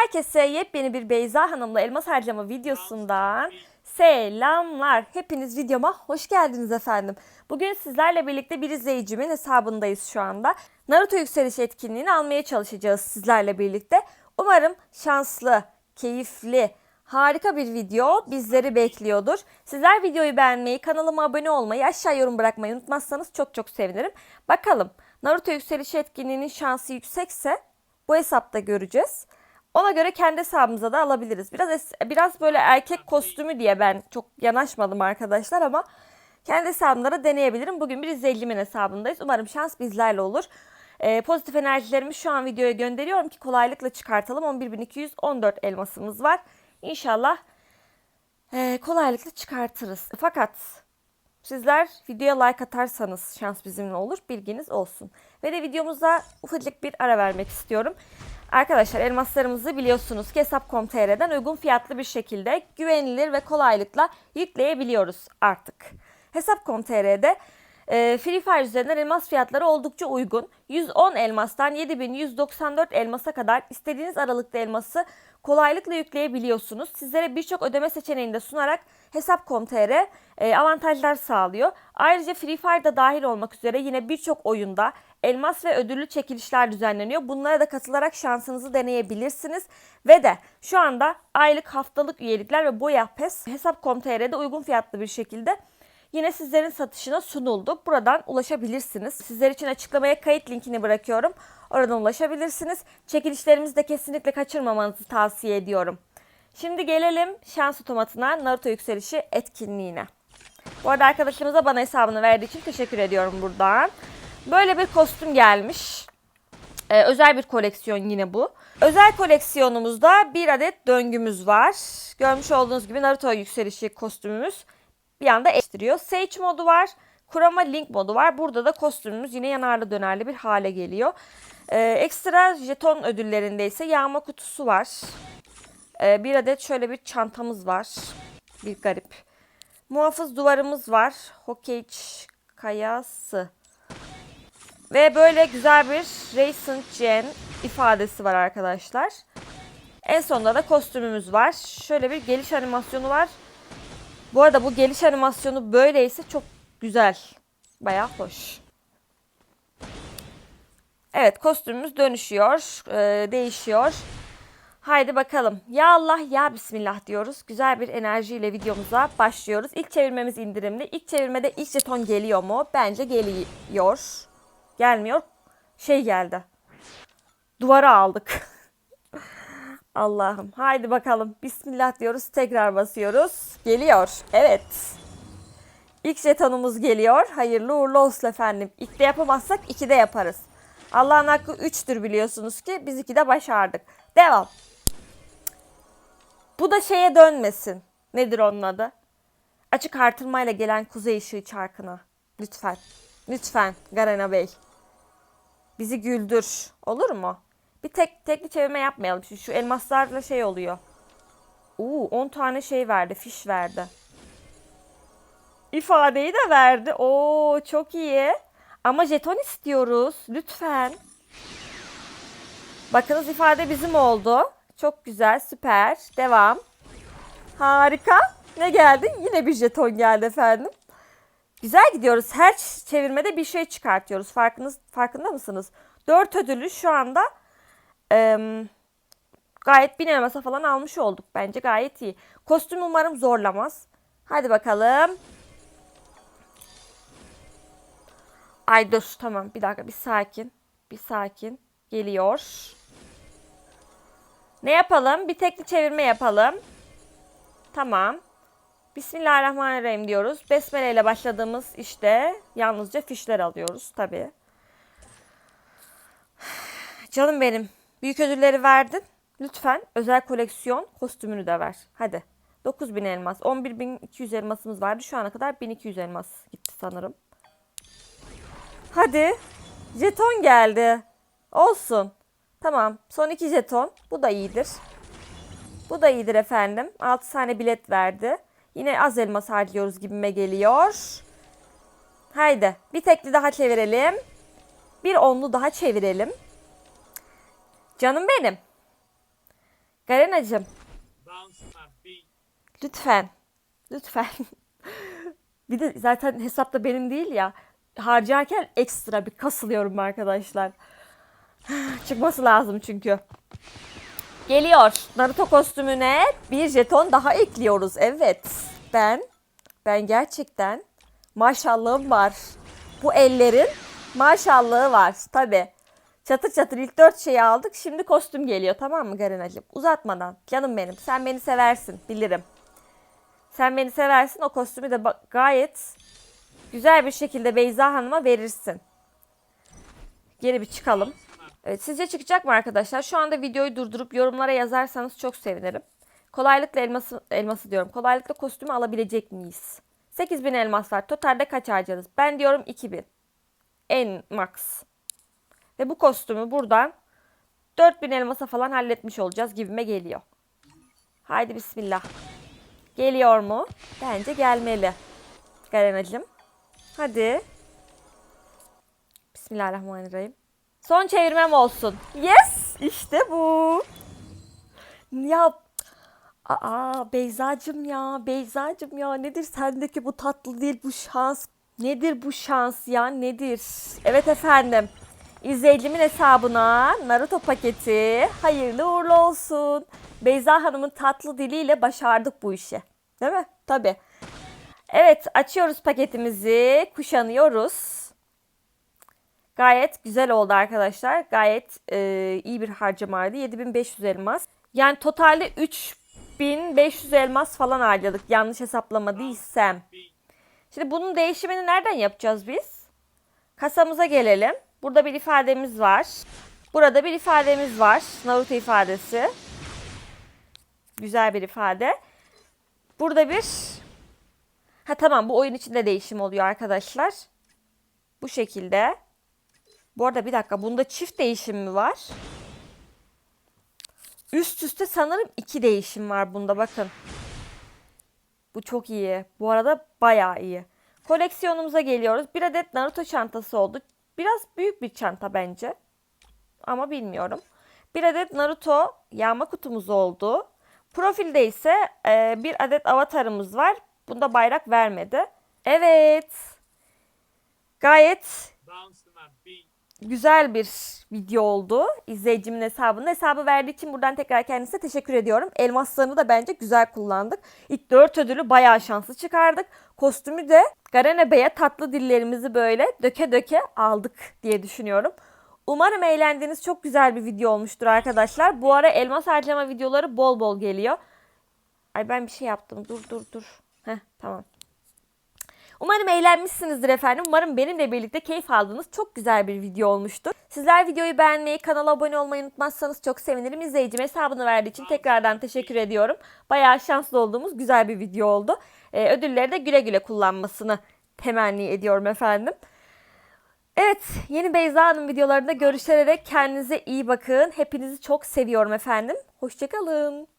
Herkese yepyeni bir Beyza Hanım'la elmas harcama videosundan selamlar. Hepiniz videoma hoş geldiniz efendim. Bugün sizlerle birlikte bir izleyicimin hesabındayız şu anda. Naruto yükseliş etkinliğini almaya çalışacağız sizlerle birlikte. Umarım şanslı, keyifli, harika bir video bizleri bekliyordur. Sizler videoyu beğenmeyi, kanalıma abone olmayı, aşağı yorum bırakmayı unutmazsanız çok çok sevinirim. Bakalım Naruto yükseliş etkinliğinin şansı yüksekse bu hesapta göreceğiz. Ona göre kendi hesabımıza da alabiliriz. Biraz biraz böyle erkek kostümü diye ben çok yanaşmadım arkadaşlar ama kendi hesabımda da deneyebilirim. Bugün bir izleyicimin hesabındayız. Umarım şans bizlerle olur. Ee, pozitif enerjilerimi şu an videoya gönderiyorum ki kolaylıkla çıkartalım. 11.214 elmasımız var. İnşallah ee, kolaylıkla çıkartırız. Fakat Sizler videoya like atarsanız şans bizimle olur. Bilginiz olsun. Ve de videomuza ufacık bir ara vermek istiyorum. Arkadaşlar elmaslarımızı biliyorsunuz ki Hesap.com.tr'den uygun fiyatlı bir şekilde güvenilir ve kolaylıkla yükleyebiliyoruz artık. Hesap.com.tr'de e, Free Fire üzerinden elmas fiyatları oldukça uygun. 110 elmastan 7194 elmasa kadar istediğiniz aralıkta elması kolaylıkla yükleyebiliyorsunuz. Sizlere birçok ödeme seçeneğini de sunarak Hesap.com.tr e, avantajlar sağlıyor. Ayrıca Free Fire'da dahil olmak üzere yine birçok oyunda elmas ve ödüllü çekilişler düzenleniyor. Bunlara da katılarak şansınızı deneyebilirsiniz. Ve de şu anda aylık haftalık üyelikler ve boya pes Hesap.com.tr'de uygun fiyatlı bir şekilde yine sizlerin satışına sunuldu. Buradan ulaşabilirsiniz. Sizler için açıklamaya kayıt linkini bırakıyorum. Oradan ulaşabilirsiniz. Çekilişlerimizi de kesinlikle kaçırmamanızı tavsiye ediyorum. Şimdi gelelim şans otomatına Naruto yükselişi etkinliğine. Bu arada arkadaşımıza bana hesabını verdiği için teşekkür ediyorum buradan. Böyle bir kostüm gelmiş. Ee, özel bir koleksiyon yine bu. Özel koleksiyonumuzda bir adet döngümüz var. Görmüş olduğunuz gibi Naruto yükselişi kostümümüz bir anda eşitiriyor. Sage modu var. Kurama Link modu var. Burada da kostümümüz yine yanarlı dönerli bir hale geliyor. Ee, ekstra jeton ödüllerinde ise yağma kutusu var. Ee, bir adet şöyle bir çantamız var. Bir garip. Muhafız duvarımız var. Hokey kayası. Ve böyle güzel bir Racing Gen ifadesi var arkadaşlar. En sonunda da kostümümüz var. Şöyle bir geliş animasyonu var. Bu arada bu geliş animasyonu böyleyse çok güzel. Bayağı hoş. Evet kostümümüz dönüşüyor, e, değişiyor. Haydi bakalım. Ya Allah ya Bismillah diyoruz. Güzel bir enerjiyle videomuza başlıyoruz. İlk çevirmemiz indirimli. İlk çevirmede ilk jeton geliyor mu? Bence geliyor. Gelmiyor. Şey geldi. Duvara aldık. Allah'ım. Haydi bakalım. Bismillah diyoruz. Tekrar basıyoruz. Geliyor. Evet. İlk jetonumuz geliyor. Hayırlı uğurlu olsun efendim. İlkte yapamazsak ikide yaparız. Allah'ın hakkı üçtür biliyorsunuz ki. Biz ikide başardık. Devam. Bu da şeye dönmesin. Nedir onun adı? Açık artırmayla gelen kuzey ışığı çarkına. Lütfen. Lütfen Garena Bey. Bizi güldür. Olur mu? Bir tek tekli çevirme yapmayalım. Şu, şu elmaslarla şey oluyor. Uuu 10 tane şey verdi. Fiş verdi. İfadeyi de verdi. Oo çok iyi. Ama jeton istiyoruz. Lütfen. Bakınız ifade bizim oldu. Çok güzel, süper. Devam. Harika. Ne geldi? Yine bir jeton geldi efendim. Güzel gidiyoruz. Her çevirmede bir şey çıkartıyoruz. Farkınız, farkında mısınız? 4 ödülü şu anda em, gayet bin elmasa falan almış olduk. Bence gayet iyi. Kostüm umarım zorlamaz. Hadi bakalım. Ay dur tamam bir dakika bir sakin. Bir sakin. Geliyor. Ne yapalım? Bir tekli çevirme yapalım. Tamam. Bismillahirrahmanirrahim diyoruz. Besmele ile başladığımız işte yalnızca fişler alıyoruz tabii. Canım benim. Büyük ödülleri verdin. Lütfen özel koleksiyon kostümünü de ver. Hadi. 9000 elmas. 11200 elmasımız vardı. Şu ana kadar 1200 elmas gitti sanırım. Hadi. Jeton geldi. Olsun. Tamam. Son iki jeton. Bu da iyidir. Bu da iyidir efendim. 6 tane bilet verdi. Yine az elmas harcıyoruz gibime geliyor. Haydi. Bir tekli daha çevirelim. Bir onlu daha çevirelim. Canım benim. Garenacığım lütfen. Lütfen. bir de zaten hesapta benim değil ya. Harcarken ekstra bir kasılıyorum arkadaşlar. Çıkması lazım çünkü. Geliyor. Naruto kostümüne bir jeton daha ekliyoruz. Evet. Ben ben gerçekten maşallahım var. Bu ellerin maşallahı var. Tabi. Çatır çatır ilk dört şeyi aldık. Şimdi kostüm geliyor tamam mı Garenacığım? Uzatmadan. Canım benim. Sen beni seversin. Bilirim. Sen beni seversin. O kostümü de gayet güzel bir şekilde Beyza Hanım'a verirsin. Geri bir çıkalım. Evet, sizce çıkacak mı arkadaşlar? Şu anda videoyu durdurup yorumlara yazarsanız çok sevinirim. Kolaylıkla elması, elması diyorum. Kolaylıkla kostümü alabilecek miyiz? 8000 elmas var. Totalde kaç harcarız? Ben diyorum 2000. En max. Ve bu kostümü buradan 4000 elmasa falan halletmiş olacağız gibime geliyor. Haydi bismillah. Geliyor mu? Bence gelmeli. Garenacığım. Hadi. Bismillahirrahmanirrahim. Son çevirmem olsun. Yes! İşte bu. Ya Aa Beyzacım ya Beyzacım ya. Nedir sendeki bu tatlı değil bu şans? Nedir bu şans ya nedir? Evet efendim. İzleyicimin hesabına Naruto paketi hayırlı uğurlu olsun. Beyza Hanım'ın tatlı diliyle başardık bu işi. Değil mi? Tabi evet açıyoruz paketimizi. Kuşanıyoruz Gayet güzel oldu arkadaşlar. Gayet e, iyi bir harcamaydı. 7500 elmas. Yani totalde 3500 elmas falan harcadık. Yanlış hesaplamadıysam. Şimdi bunun değişimini nereden yapacağız biz? Kasamıza gelelim. Burada bir ifademiz var. Burada bir ifademiz var. Naruto ifadesi. Güzel bir ifade. Burada bir... Ha tamam bu oyun içinde değişim oluyor arkadaşlar. Bu şekilde. Bu arada bir dakika bunda çift değişim mi var? Üst üste sanırım iki değişim var bunda bakın. Bu çok iyi. Bu arada bayağı iyi. Koleksiyonumuza geliyoruz. Bir adet Naruto çantası oldu. Biraz büyük bir çanta bence. Ama bilmiyorum. Bir adet Naruto yağma kutumuz oldu. Profilde ise e, bir adet avatarımız var. Bunda bayrak vermedi. Evet. Gayet. Güzel bir video oldu. İzleyicimin hesabında. Hesabı verdiği için buradan tekrar kendisine teşekkür ediyorum. Elmaslarını da bence güzel kullandık. İlk 4 ödülü bayağı şanslı çıkardık. Kostümü de Garene Bey'e tatlı dillerimizi böyle döke döke aldık diye düşünüyorum. Umarım eğlendiğiniz çok güzel bir video olmuştur arkadaşlar. Bu ara elmas harcama videoları bol bol geliyor. Ay ben bir şey yaptım. Dur dur dur. Heh tamam. Umarım eğlenmişsinizdir efendim. Umarım benimle birlikte keyif aldığınız çok güzel bir video olmuştur. Sizler videoyu beğenmeyi, kanala abone olmayı unutmazsanız çok sevinirim. İzleyicim hesabını verdiği için tekrardan teşekkür ediyorum. Bayağı şanslı olduğumuz güzel bir video oldu. Ee, ödülleri de güle güle kullanmasını temenni ediyorum efendim. Evet, yeni Beyza Hanım videolarında görüşerek kendinize iyi bakın. Hepinizi çok seviyorum efendim. Hoşçakalın.